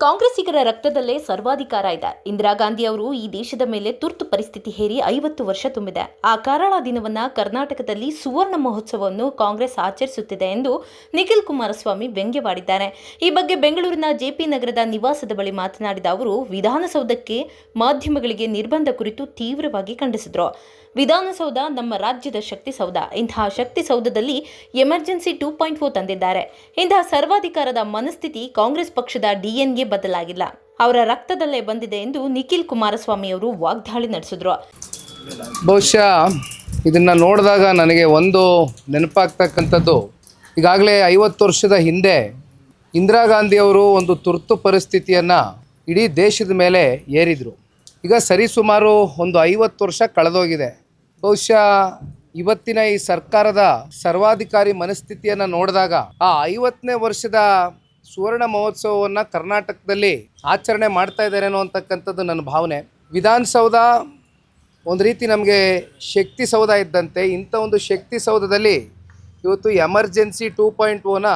ಕಾಂಗ್ರೆಸ್ಸಿಗರ ರಕ್ತದಲ್ಲೇ ಸರ್ವಾಧಿಕಾರ ಇದೆ. ಇಂದಿರಾ ಗಾಂಧಿ ಅವರು ಈ ದೇಶದ ಮೇಲೆ ತುರ್ತು ಪರಿಸ್ಥಿತಿ ಹೇರಿ ಐವತ್ತು ವರ್ಷ ತುಂಬಿದೆ. ಆ ಕಾರಣ ದಿನವನ್ನ ಕರ್ನಾಟಕದಲ್ಲಿ ಸುವರ್ಣ ಮಹೋತ್ಸವವನ್ನು ಕಾಂಗ್ರೆಸ್ ಆಚರಿಸುತ್ತಿದೆ ಎಂದು ನಿಖಿಲ್ ಕುಮಾರಸ್ವಾಮಿ ವ್ಯಂಗ್ಯವಾಡಿದ್ದಾರೆ. ಈ ಬಗ್ಗೆ ಬೆಂಗಳೂರಿನ ಜೆಪಿ ನಗರದ ನಿವಾಸದ ಬಳಿ ಮಾತನಾಡಿದ ಅವರು, ವಿಧಾನಸೌಧಕ್ಕೆ ಮಾಧ್ಯಮಗಳಿಗೆ ನಿರ್ಬಂಧ ಕುರಿತು ತೀವ್ರವಾಗಿ ಖಂಡಿಸಿದರು. ವಿಧಾನಸೌಧ ನಮ್ಮ ರಾಜ್ಯದ ಶಕ್ತಿ ಸೌಧ. ಇಂತಹ ಶಕ್ತಿ ಸೌಧದಲ್ಲಿ ಎಮರ್ಜೆನ್ಸಿ ಟೂ ಪಾಯಿಂಟ್ ಫೋರ್ ತಂದಿದ್ದಾರೆ. ಇಂತಹ ಸರ್ವಾಧಿಕಾರದ ಮನಸ್ಥಿತಿ ಕಾಂಗ್ರೆಸ್ ಪಕ್ಷದ ಡಿಎನ್ಗೆ ಬದಲಾಗಿಲ್ಲ. ಅವರ ರಕ್ತದಲ್ಲೇ ಬಂದಿದೆ ಎಂದು ನಿಖಿಲ್ ಕುಮಾರಸ್ವಾಮಿ ಅವರು ವಾಗ್ದಾಳಿ ನಡೆಸಿದ್ರು. ಬಹುಶಃ ಇದನ್ನು ನೋಡಿದಾಗ ನನಗೆ ಒಂದು ನೆನಪಾಗ್ತಕ್ಕಂಥದ್ದು. ಈಗಾಗಲೇ ಐವತ್ತು ವರ್ಷದ ಹಿಂದೆ ಇಂದಿರಾ ಗಾಂಧಿಯವರು ಒಂದು ತುರ್ತು ಪರಿಸ್ಥಿತಿಯನ್ನು ಇಡೀ ದೇಶದ ಮೇಲೆ ಏರಿದರು. ಈಗ ಸರಿಸುಮಾರು ಒಂದು ಐವತ್ತು ವರ್ಷ ಕಳೆದೋಗಿದೆ. ಬಹುಶಃ ಇವತ್ತಿನ ಈ ಸರ್ಕಾರದ ಸರ್ವಾಧಿಕಾರಿ ಮನಸ್ಥಿತಿಯನ್ನು ನೋಡಿದಾಗ ಆ ಐವತ್ತನೇ ವರ್ಷದ ಸುವರ್ಣ ಮಹೋತ್ಸವವನ್ನು ಕರ್ನಾಟಕದಲ್ಲಿ ಆಚರಣೆ ಮಾಡ್ತಾ ಇದ್ದಾರೆ ಅನ್ನೋತಕ್ಕಂಥದ್ದು ನನ್ನ ಭಾವನೆ. ವಿಧಾನಸೌಧ ಒಂದು ರೀತಿ ನಮಗೆ ಶಕ್ತಿ ಸೌಧ ಇದ್ದಂತೆ ಇಂಥ ಒಂದು ಶಕ್ತಿ ಸೌಧದಲ್ಲಿ ಇವತ್ತು ಎಮರ್ಜೆನ್ಸಿ ಟೂ ಪಾಯಿಂಟ್ ಓನ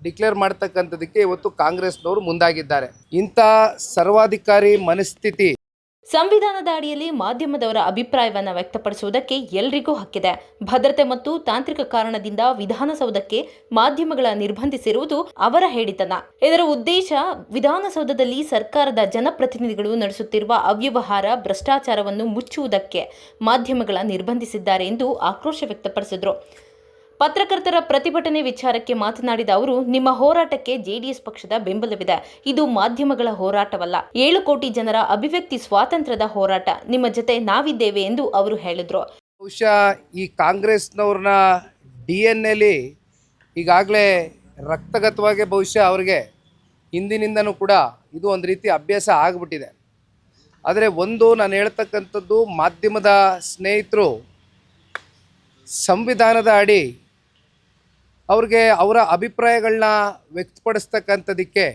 ಡಿಕ್ಲೇರ್ ಮಾಡ್ತಕ್ಕಂಥದ್ದಕ್ಕೆ ಇವತ್ತು ಕಾಂಗ್ರೆಸ್ನವರು ಮುಂದಾಗಿದ್ದಾರೆ. ಇಂಥ ಸರ್ವಾಧಿಕಾರಿ ಮನಸ್ಥಿತಿ ಸಂವಿಧಾನದ ಅಡಿಯಲ್ಲಿ ಮಾಧ್ಯಮದವರ ಅಭಿಪ್ರಾಯವನ್ನು ವ್ಯಕ್ತಪಡಿಸುವುದಕ್ಕೆ ಎಲ್ರಿಗೂ ಹಕ್ಕಿದೆ. ಭದ್ರತೆ ಮತ್ತು ತಾಂತ್ರಿಕ ಕಾರಣದಿಂದ ವಿಧಾನಸೌಧಕ್ಕೆ ಮಾಧ್ಯಮಗಳ ನಿರ್ಬಂಧಿಸಿರುವುದು ಅವರ ಹೇಳಿತನ. ಇದರ ಉದ್ದೇಶ, ವಿಧಾನಸೌಧದಲ್ಲಿ ಸರ್ಕಾರದ ಜನಪ್ರತಿನಿಧಿಗಳು ನಡೆಸುತ್ತಿರುವ ಅವ್ಯವಹಾರ, ಭ್ರಷ್ಟಾಚಾರವನ್ನು ಮುಚ್ಚುವುದಕ್ಕೆ ಮಾಧ್ಯಮಗಳ ನಿರ್ಬಂಧಿಸಿದ್ದಾರೆ ಎಂದು ಆಕ್ರೋಶ ವ್ಯಕ್ತಪಡಿಸಿದರು. ಪತ್ರಕರ್ತರ ಪ್ರತಿಭಟನೆ ವಿಚಾರಕ್ಕೆ ಮಾತನಾಡಿದ ಅವರು, ನಿಮ್ಮ ಹೋರಾಟಕ್ಕೆ ಜೆಡಿಎಸ್ ಪಕ್ಷದ ಬೆಂಬಲವಿದೆ. ಇದು ಮಾಧ್ಯಮಗಳ ಹೋರಾಟವಲ್ಲ. ಏಳು ಕೋಟಿ ಜನರ ಅಭಿವ್ಯಕ್ತಿ ಸ್ವಾತಂತ್ರ್ಯದ ಹೋರಾಟ. ನಿಮ್ಮ ಜೊತೆ ನಾವಿದ್ದೇವೆ ಎಂದು ಅವರು ಹೇಳಿದರು. ಬಹುಶಃ ಈ ಕಾಂಗ್ರೆಸ್ನವ್ರನ್ನ ಡಿ ಎನ್ ಎಲಿ ಈಗಾಗಲೇ ರಕ್ತಗತವಾಗಿ ಬಹುಶಃ ಅವ್ರಿಗೆ ಹಿಂದಿನಿಂದನೂ ಕೂಡ ಇದು ಒಂದು ರೀತಿ ಅಭ್ಯಾಸ ಆಗಿಬಿಟ್ಟಿದೆ. ಆದರೆ ಒಂದು ನಾನು ಹೇಳ್ತಕ್ಕಂಥದ್ದು, ಮಾಧ್ಯಮದ ಸ್ನೇಹಿತರು ಸಂವಿಧಾನದ ಅಡಿ ಅವ್ರಿಗೆ ಅವರ ಅಭಿಪ್ರಾಯಗಳನ್ನ ವ್ಯಕ್ತಪಡಿಸ್ತಕ್ಕಂಥದಕ್ಕೆ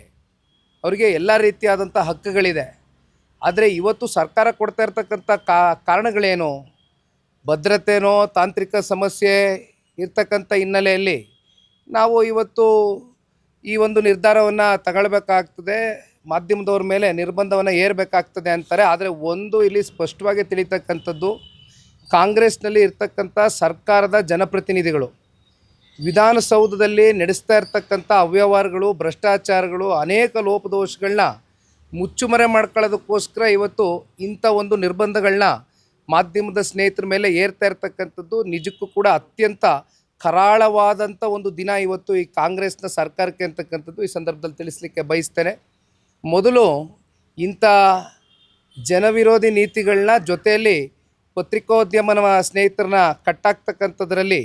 ಅವರಿಗೆ ಎಲ್ಲ ರೀತಿಯಾದಂಥ ಹಕ್ಕುಗಳಿದೆ. ಆದರೆ ಇವತ್ತು ಸರ್ಕಾರ ಕೊಡ್ತಾ ಇರ್ತಕ್ಕಂಥ ಕಾರಣಗಳೇನು? ಭದ್ರತೆನೋ, ತಾಂತ್ರಿಕ ಸಮಸ್ಯೆ ಇರ್ತಕ್ಕಂಥ ಹಿನ್ನೆಲೆಯಲ್ಲಿ ನಾವು ಇವತ್ತು ಈ ಒಂದು ನಿರ್ಧಾರವನ್ನು ತಗೊಳ್ಬೇಕಾಗ್ತದೆ. ಮಾಧ್ಯಮದವ್ರ ಮೇಲೆ ನಿರ್ಬಂಧವನ್ನು ಏರಬೇಕಾಗ್ತದೆ ಅಂತಾರೆ. ಆದರೆ ಒಂದು ಇಲ್ಲಿ ಸ್ಪಷ್ಟವಾಗಿ ತಿಳಿತಕ್ಕಂಥದ್ದು ಕಾಂಗ್ರೆಸ್ನಲ್ಲಿ ಇರ್ತಕ್ಕಂಥ ಸರ್ಕಾರದ ಜನಪ್ರತಿನಿಧಿಗಳು. ವಿಧಾನಸೌಧದಲ್ಲಿ ನಡೆಸ್ತಾ ಇರ್ತಕ್ಕಂಥ ಅವ್ಯವಹಾರಗಳು, ಭ್ರಷ್ಟಾಚಾರಗಳು, ಅನೇಕ ಲೋಪದೋಷಗಳನ್ನ ಮುಚ್ಚುಮರೆ ಮಾಡ್ಕೊಳ್ಳೋದಕ್ಕೋಸ್ಕರ ಇವತ್ತು ಇಂಥ ಒಂದು ನಿರ್ಬಂಧಗಳನ್ನ ಮಾಧ್ಯಮದ ಸ್ನೇಹಿತರ ಮೇಲೆ ಏರ್ತಾ ಇರ್ತಕ್ಕಂಥದ್ದು ನಿಜಕ್ಕೂ ಕೂಡ ಅತ್ಯಂತ ಕರಾಳವಾದಂಥ ಒಂದು ದಿನ ಇವತ್ತು ಈ ಕಾಂಗ್ರೆಸ್ನ ಸರ್ಕಾರಕ್ಕೆ ಅಂತಕ್ಕಂಥದ್ದು. ಈ ಸಂದರ್ಭದಲ್ಲಿ ತಿಳಿಸ್ಲಿಕ್ಕೆ ಬಯಸ್ತೇನೆ. ಮೊದಲು ಇಂಥ ಜನವಿರೋಧಿ ನೀತಿಗಳನ್ನ ಜೊತೆಯಲ್ಲಿ ಪತ್ರಿಕೋದ್ಯಮನ ಸ್ನೇಹಿತರನ್ನ ಕಟ್ಟಾಕ್ತಕ್ಕಂಥದ್ರಲ್ಲಿ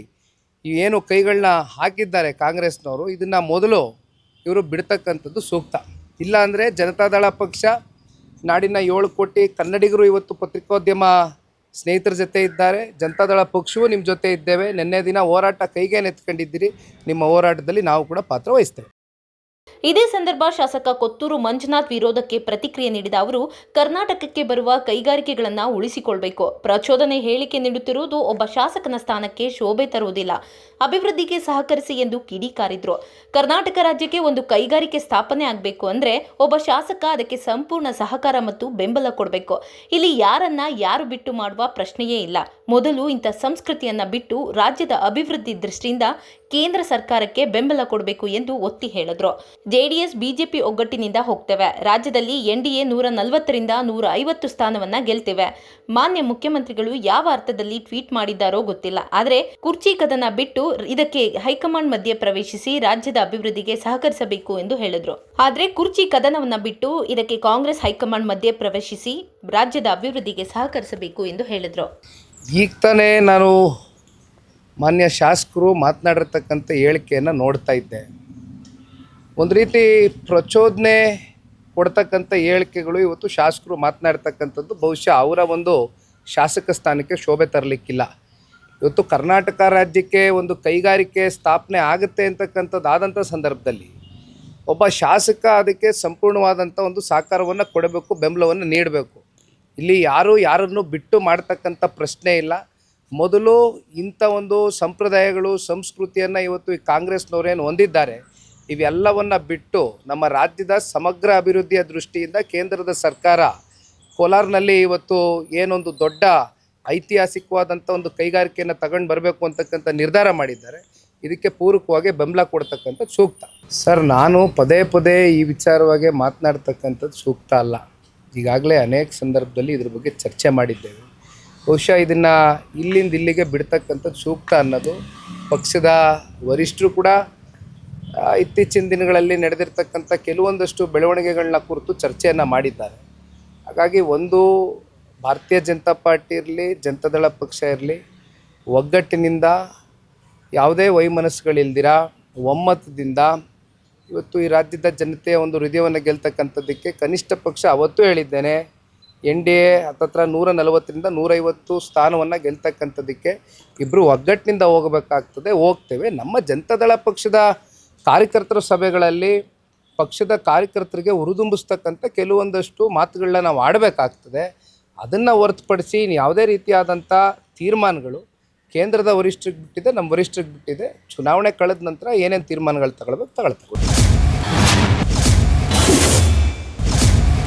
ಏನು ಕೈಗಳನ್ನ ಹಾಕಿದ್ದಾರೆ ಕಾಂಗ್ರೆಸ್ನವರು, ಇದನ್ನು ಮೊದಲು ಇವರು ಬಿಡ್ತಕ್ಕಂಥದ್ದು ಸೂಕ್ತ. ಇಲ್ಲಾಂದರೆ ಜನತಾದಳ ಪಕ್ಷ ನಾಡಿನ ಏಳು ಕೋಟಿ ಕನ್ನಡಿಗರು ಇವತ್ತು ಪತ್ರಿಕೋದ್ಯಮ ಸ್ನೇಹಿತರ ಜೊತೆ ಇದ್ದಾರೆ. ಜನತಾದಳ ಪಕ್ಷವೂ ನಿಮ್ಮ ಜೊತೆ ಇದ್ದೇವೆ. ನಿನ್ನೆ ದಿನ ಹೋರಾಟ ಕೈಗೆ ನೆತ್ಕೊಂಡಿದ್ದೀರಿ. ನಿಮ್ಮ ಹೋರಾಟದಲ್ಲಿ ನಾವು ಕೂಡ ಪಾತ್ರ ವಹಿಸ್ತೇವೆ. ಇದೇ ಸಂದರ್ಭ ಶಾಸಕ ಕೊತ್ತೂರು ಮಂಜುನಾಥ್ ವಿರೋಧಕ್ಕೆ ಪ್ರತಿಕ್ರಿಯೆ ನೀಡಿದ ಅವರು, ಕರ್ನಾಟಕಕ್ಕೆ ಬರುವ ಕೈಗಾರಿಕೆಗಳನ್ನು ಉಳಿಸಿಕೊಳ್ಬೇಕು. ಪ್ರಚೋದನೆ ಹೇಳಿಕೆ ನೀಡುತ್ತಿರುವುದು ಒಬ್ಬ ಶಾಸಕನ ಸ್ಥಾನಕ್ಕೆ ಶೋಭೆ ತರುವುದಿಲ್ಲ. ಅಭಿವೃದ್ಧಿಗೆ ಸಹಕರಿಸಿ ಎಂದು ಕಿಡಿಕಾರಿದ್ರು ಕರ್ನಾಟಕ ರಾಜ್ಯಕ್ಕೆ ಒಂದು ಕೈಗಾರಿಕೆ ಸ್ಥಾಪನೆ ಆಗಬೇಕು ಅಂದ್ರೆ ಒಬ್ಬ ಶಾಸಕ ಅದಕ್ಕೆ ಸಂಪೂರ್ಣ ಸಹಕಾರ ಮತ್ತು ಬೆಂಬಲ ಕೊಡಬೇಕು. ಇಲ್ಲಿ ಯಾರನ್ನ ಯಾರು ಬಿಟ್ಟು ಮಾಡುವ ಪ್ರಶ್ನೆಯೇ ಇಲ್ಲ. ಮೊದಲು ಇಂಥ ಸಂಸ್ಕೃತಿಯನ್ನ ಬಿಟ್ಟು ರಾಜ್ಯದ ಅಭಿವೃದ್ಧಿ ದೃಷ್ಟಿಯಿಂದ ಕೇಂದ್ರ ಸರ್ಕಾರಕ್ಕೆ ಬೆಂಬಲ ಕೊಡಬೇಕು ಎಂದು ಒತ್ತಿ ಹೇಳಿದ್ರು. ಜೆಡಿಎಸ್, ಬಿಜೆಪಿ ಒಗ್ಗಟ್ಟಿನಿಂದ ಹೋಗ್ತೇವೆ. ರಾಜ್ಯದಲ್ಲಿ ಎನ್ಡಿಎ ನೂರ ನಲವತ್ತರಿಂದ ನೂರ ಐವತ್ತು ಸ್ಥಾನವನ್ನ ಗೆಲ್ತೇವೆ. ಮಾನ್ಯ ಮುಖ್ಯಮಂತ್ರಿಗಳು ಯಾವ ಅರ್ಥದಲ್ಲಿ ಟ್ವೀಟ್ ಮಾಡಿದ್ದಾರೋ ಗೊತ್ತಿಲ್ಲ. ಆದರೆ ಕುರ್ಚಿ ಕದನ ಬಿಟ್ಟು ಇದಕ್ಕೆ ಹೈಕಮಾಂಡ್ ಮಧ್ಯೆ ಪ್ರವೇಶಿಸಿ ರಾಜ್ಯದ ಅಭಿವೃದ್ಧಿಗೆ ಸಹಕರಿಸಬೇಕು ಎಂದು ಹೇಳಿದ್ರು. ಆದರೆ ಕುರ್ಚಿ ಕದನವನ್ನ ಬಿಟ್ಟು ಇದಕ್ಕೆ ಕಾಂಗ್ರೆಸ್ ಹೈಕಮಾಂಡ್ ಮಧ್ಯೆ ಪ್ರವೇಶಿಸಿ ರಾಜ್ಯದ ಅಭಿವೃದ್ಧಿಗೆ ಸಹಕರಿಸಬೇಕು ಎಂದು ಹೇಳಿದ್ರು. ಈಗ ತಾನೇ ನಾನು ಮಾನ್ಯ ಶಾಸಕರು ಮಾತನಾಡಿರ್ತಕ್ಕಂಥ ಹೇಳಿಕೆಯನ್ನು ನೋಡ್ತಾ ಇದ್ದೆ. ಒಂದು ರೀತಿ ಪ್ರಚೋದನೆ ಕೊಡ್ತಕ್ಕಂಥ ಹೇಳಿಕೆಗಳು ಇವತ್ತು ಶಾಸಕರು ಮಾತನಾಡ್ತಕ್ಕಂಥದ್ದು ಬಹುಶಃ ಅವರ ಒಂದು ಶಾಸಕ ಸ್ಥಾನಕ್ಕೆ ಶೋಭೆ ತರಲಿಕ್ಕಿಲ್ಲ. ಇವತ್ತು ಕರ್ನಾಟಕ ರಾಜ್ಯಕ್ಕೆ ಒಂದು ಕೈಗಾರಿಕೆ ಸ್ಥಾಪನೆ ಆಗುತ್ತೆ ಅಂತಕ್ಕಂಥದ್ದು ಆದಂಥ ಸಂದರ್ಭದಲ್ಲಿ ಒಬ್ಬ ಶಾಸಕ ಅದಕ್ಕೆ ಸಂಪೂರ್ಣವಾದಂಥ ಒಂದು ಸಹಕಾರವನ್ನು ಕೊಡಬೇಕು, ಬೆಂಬಲವನ್ನು ನೀಡಬೇಕು. ಇಲ್ಲಿ ಯಾರು ಯಾರನ್ನು ಬಿಟ್ಟು ಮಾಡ್ತಕ್ಕಂಥ ಪ್ರಶ್ನೆ ಇಲ್ಲ. ಮೊದಲು ಇಂಥ ಒಂದು ಸಂಪ್ರದಾಯಗಳು, ಸಂಸ್ಕೃತಿಯನ್ನು ಇವತ್ತು ಈ ಕಾಂಗ್ರೆಸ್ನವರೇನು ಹೊಂದಿದ್ದಾರೆ, ಇವೆಲ್ಲವನ್ನು ಬಿಟ್ಟು ನಮ್ಮ ರಾಜ್ಯದ ಸಮಗ್ರ ಅಭಿವೃದ್ಧಿಯ ದೃಷ್ಟಿಯಿಂದ ಕೇಂದ್ರದ ಸರ್ಕಾರ ಕೋಲಾರ್ನಲ್ಲಿ ಇವತ್ತು ಏನೊಂದು ದೊಡ್ಡ ಐತಿಹಾಸಿಕವಾದಂಥ ಒಂದು ಕೈಗಾರಿಕೆಯನ್ನು ತಗೊಂಡು ಬರಬೇಕು ಅಂತಕ್ಕಂಥ ನಿರ್ಧಾರ ಮಾಡಿದ್ದಾರೆ. ಇದಕ್ಕೆ ಪೂರಕವಾಗಿ ಬೆಂಬಲ ಕೊಡ್ತಕ್ಕಂಥ ಸೂಕ್ತ. ಸರ್, ನಾನು ಪದೇ ಪದೇ ಈ ವಿಚಾರವಾಗಿ ಮಾತನಾಡ್ತಕ್ಕಂಥದ್ದು ಸೂಕ್ತ ಅಲ್ಲ. ಈಗಾಗಲೇ ಅನೇಕ ಸಂದರ್ಭದಲ್ಲಿ ಇದ್ರ ಬಗ್ಗೆ ಚರ್ಚೆ ಮಾಡಿದ್ದೇವೆ. ಬಹುಶಃ ಇದನ್ನು ಇಲ್ಲಿಂದ ಇಲ್ಲಿಗೆ ಬಿಡ್ತಕ್ಕಂಥದ್ದು ಸೂಕ್ತ ಅನ್ನೋದು ಪಕ್ಷದ ವರಿಷ್ಠರು ಕೂಡ ಇತ್ತೀಚಿನ ದಿನಗಳಲ್ಲಿ ನಡೆದಿರ್ತಕ್ಕಂಥ ಕೆಲವೊಂದಷ್ಟು ಬೆಳವಣಿಗೆಗಳನ್ನ ಕುರಿತು ಚರ್ಚೆಯನ್ನು ಮಾಡಿದ್ದಾರೆ. ಹಾಗಾಗಿ ಒಂದು ಭಾರತೀಯ ಜನತಾ ಪಾರ್ಟಿ ಇರಲಿ, ಜನತಾದಳ ಪಕ್ಷ ಇರಲಿ, ಒಗ್ಗಟ್ಟಿನಿಂದ ಯಾವುದೇ ವೈಮನಸ್ಸುಗಳಿಲ್ದಿರ, ಒಮ್ಮತದಿಂದ ಇವತ್ತು ಈ ರಾಜ್ಯದ ಜನತೆಯ ಒಂದು ಹೃದಯವನ್ನು ಗೆಲ್ತಕ್ಕಂಥದ್ದಕ್ಕೆ ಕನಿಷ್ಠ ಪಕ್ಷ ಅವತ್ತೂ ಹೇಳಿದ್ದೇನೆ. ಎನ್ ಡಿ ಎ ಹತ್ತತ್ರ ನೂರ ನಲವತ್ತರಿಂದ ನೂರೈವತ್ತು ಸ್ಥಾನವನ್ನು ಗೆಲ್ತಕ್ಕಂಥದ್ದಕ್ಕೆ ಇಬ್ಬರು ಒಗ್ಗಟ್ಟಿನಿಂದ ಹೋಗಬೇಕಾಗ್ತದೆ. ಹೋಗ್ತೇವೆ. ನಮ್ಮ ಜನತಾದಳ ಪಕ್ಷದ ಕಾರ್ಯಕರ್ತರ ಸಭೆಗಳಲ್ಲಿ ಪಕ್ಷದ ಕಾರ್ಯಕರ್ತರಿಗೆ ಹುರಿದುಂಬಿಸ್ತಕ್ಕಂಥ ಕೆಲವೊಂದಷ್ಟು ಮಾತುಗಳನ್ನ ನಾವು ಆಡಬೇಕಾಗ್ತದೆ. ಅದನ್ನು ಹೊರತುಪಡಿಸಿ ಯಾವುದೇ ರೀತಿಯಾದಂಥ ತೀರ್ಮಾನಗಳು ಕೇಂದ್ರದ ವರಿಷ್ಠರಿಗೆ ಬಿಟ್ಟಿದೆ, ನಮ್ಮ ವರಿಷ್ಠರಿಗೆ ಬಿಟ್ಟಿದೆ. ಚುನಾವಣೆ ಕಳೆದ ನಂತರ ಏನೇನು ತೀರ್ಮಾನಗಳು ತಗೊಳ್ಬೇಕು ತಗೊಳ್ತಾರೆ